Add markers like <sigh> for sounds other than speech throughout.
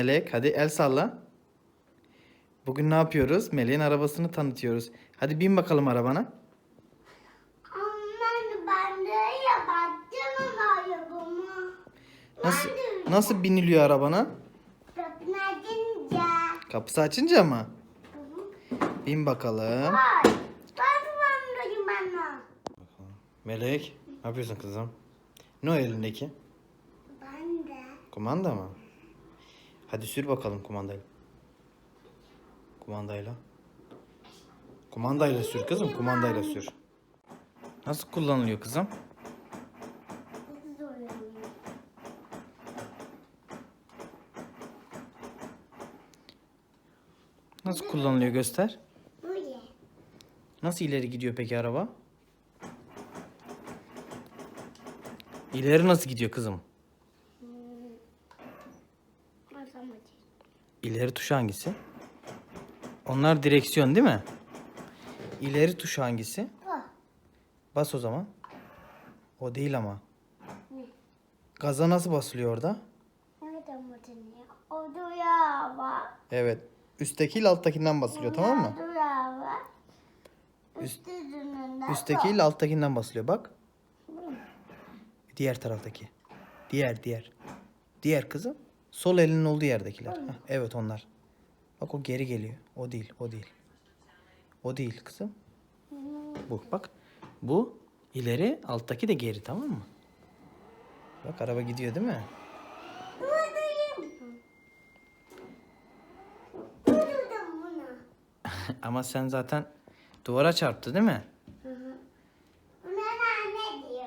Melek hadi el salla. Bugün ne yapıyoruz? Melek'in arabasını tanıtıyoruz. Hadi bin bakalım arabana. Aman ben de ama arabamı. Nasıl nasıl biniliyor arabana? kapını açınca. Kapısı açınca mı? Bin bakalım. Bana. Melek, ne yapıyorsun kızım? Ne o elindeki? Ben de. Kumanda mı? Hadi sür bakalım kumandayla. Kumandayla. Kumandayla sür kızım, kumandayla sür. Nasıl kullanılıyor kızım? Nasıl kullanılıyor göster. Nasıl ileri gidiyor peki araba? İleri nasıl gidiyor kızım? İleri tuş hangisi? Onlar direksiyon değil mi? İleri tuş hangisi? Bu. Bas o zaman. O değil ama. Ne? Gaza nasıl basılıyor orada? Nereden bakılıyor? O durağı var. Evet. Üsttekiyle alttakinden basılıyor tamam mı? Durağı var. Üst- dönünden Üsttekiyle alttakinden basılıyor bak. Diğer taraftaki. Diğer diğer. Diğer kızım. Sol elinin olduğu yerdekiler. Heh, evet onlar. Bak o geri geliyor. O değil, o değil. O değil kızım. Bu bak. Bu ileri, alttaki de geri tamam mı? Bak araba gidiyor değil mi? <laughs> Ama sen zaten duvara çarptı değil mi? Buna ne diyor?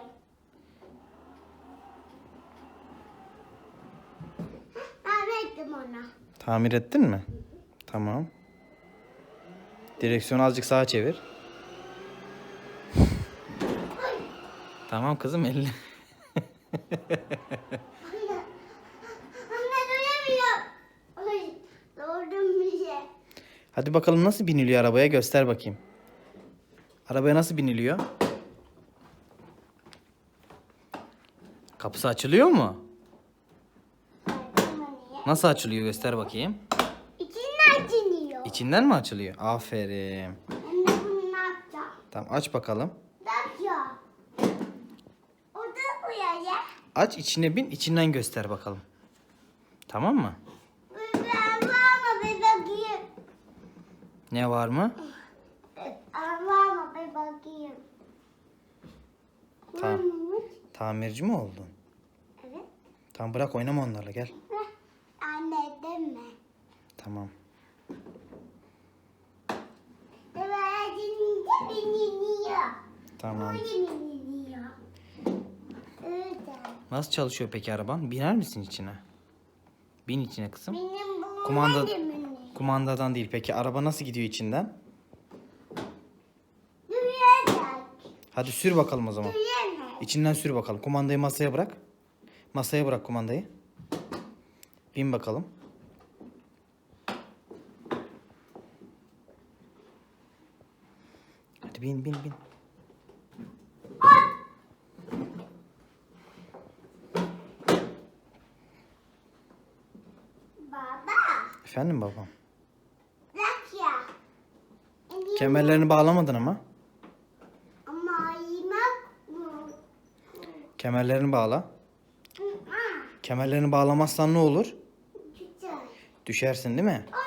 Ben ettim ona. Tamir ettin mi? Tamam. Direksiyonu azıcık sağa çevir. <laughs> tamam kızım elini. Anne. Anne duyamıyor. Ay, Doğurdum bir şey. Hadi bakalım nasıl biniliyor arabaya göster bakayım. Arabaya nasıl biniliyor? Kapısı açılıyor mu? Nasıl açılıyor göster bakayım. İçinden açılıyor. İçinden mi açılıyor? Aferin. Anne bunu ne yapacağım? Tamam aç bakalım. Ne yapacağım? O da uyaya. Aç içine bin içinden göster bakalım. Tamam mı? Ben var mı bir bakayım. Ne var mı? Ben var mı bir bakayım. Tamam. Tamirci mi oldun? Evet. Tamam bırak oynama onlarla gel. Tamam. Tamam. Nasıl çalışıyor peki araban? Biner misin içine? Bin içine kızım. Kumanda-. Kumandadan değil. Peki araba nasıl gidiyor içinden? Hadi sür bakalım o zaman. İçinden sür bakalım. Kumandayı masaya bırak. Masaya bırak kumandayı. Bin bakalım. Bin bin bin. Baba. Efendim babam. Bırak ya. Elim- Kemerlerini bağlamadın ama. Ama yemek. Kemerlerini bağla. Kemerlerini bağlamazsan ne olur? Düşersin değil mi? Anne.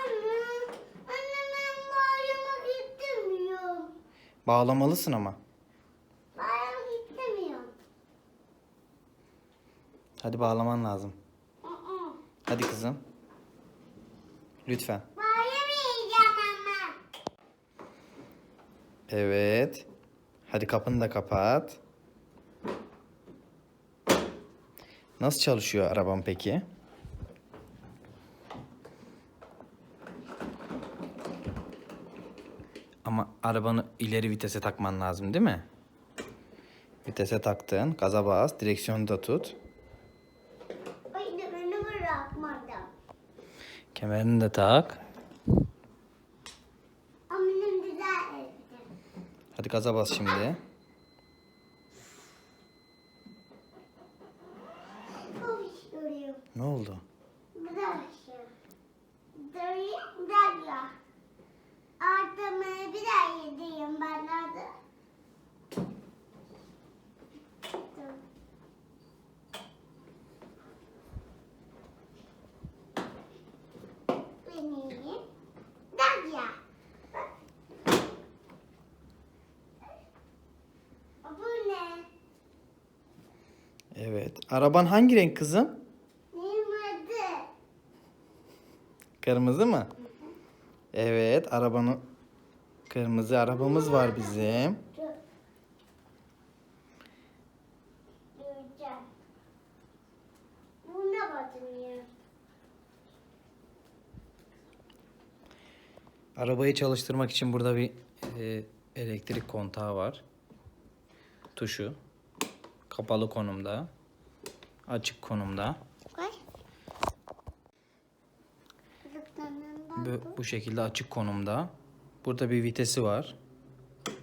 Anne ben bağlamak istemiyorum. Bağlamalısın ama. Bağlamak istemiyorum. Hadi bağlaman lazım. Hı hı. Hadi kızım. Lütfen. Bağlamayacağım ama. Evet. Hadi kapını da kapat. Nasıl çalışıyor araban peki? Ama arabanı ileri vitese takman lazım değil mi? Vitese taktın, gaza bas, direksiyonu da tut. Kemerini de tak. Hadi gaza bas şimdi. Ne oldu? Bu ne? Evet. Araban hangi renk kızım? Kırmızı. Kırmızı mı? Evet. Arabanın kırmızı arabamız var bizim. Arabayı çalıştırmak için burada bir e, elektrik kontağı var. Tuşu. Kapalı konumda. Açık konumda. Bu, bu şekilde açık konumda. Burada bir vitesi var.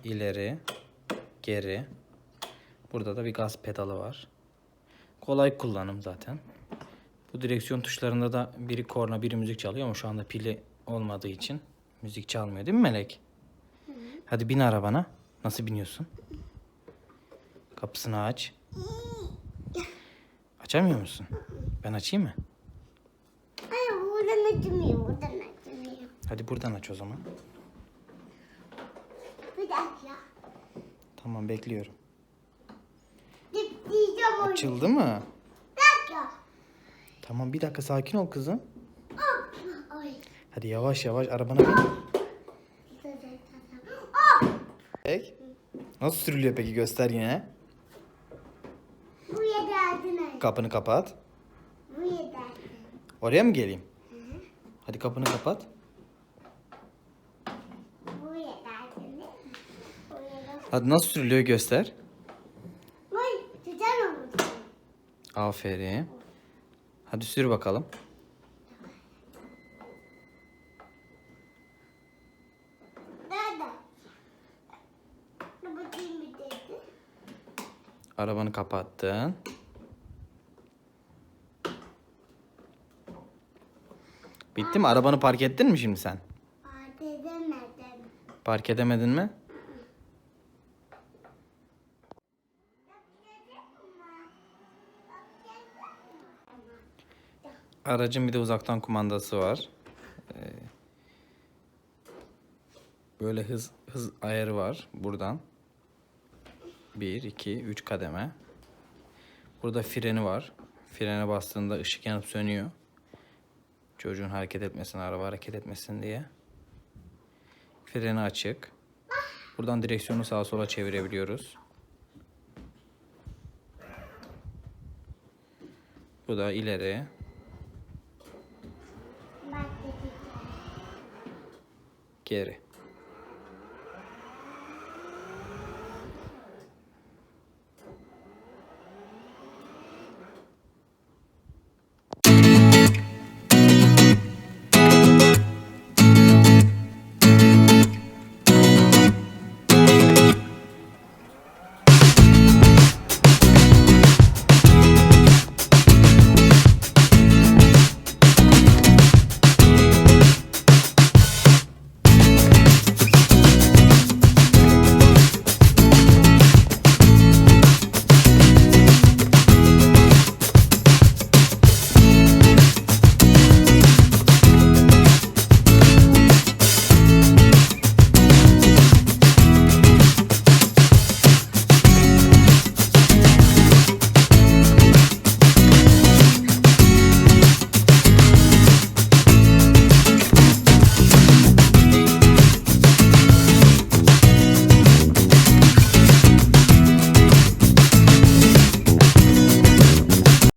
İleri, geri. Burada da bir gaz pedalı var. Kolay kullanım zaten. Bu direksiyon tuşlarında da biri korna biri müzik çalıyor ama şu anda pili olmadığı için müzik çalmıyor değil mi Melek? Hadi bin arabana. Nasıl biniyorsun? Kapısını aç. Açamıyor musun? Ben açayım mı? Hayır buradan açılmıyor. Buradan açılmıyor. Hadi buradan aç o zaman. Bir dakika. Tamam bekliyorum. Dip diyeceğim onu. Açıldı mı? Bir dakika. Tamam bir dakika sakin ol kızım. Hop. Ay. Hadi yavaş yavaş arabana bin. Peki. Nasıl sürülüyor peki göster yine. Buraya geldin. Kapını kapat. Buraya geldin. Oraya mı geleyim? Hadi kapını kapat. Buraya geldin. Hadi nasıl sürülüyor göster. Vay. Aferin. Hadi sür bakalım. Nerede? Dur bakayım bir dedi. Arabanı kapattın. Bitti mi? Arabanı park ettin mi şimdi sen? Aa, dedemedim. Park edemedin mi? Aracın bir de uzaktan kumandası var. Ee, Böyle hız hız ayarı var buradan. 1 2 3 kademe. Burada freni var. Frene bastığında ışık yanıp sönüyor. Çocuğun hareket etmesin, araba hareket etmesin diye. Freni açık. Buradan direksiyonu sağa sola çevirebiliyoruz. Bu da ileri. Geri.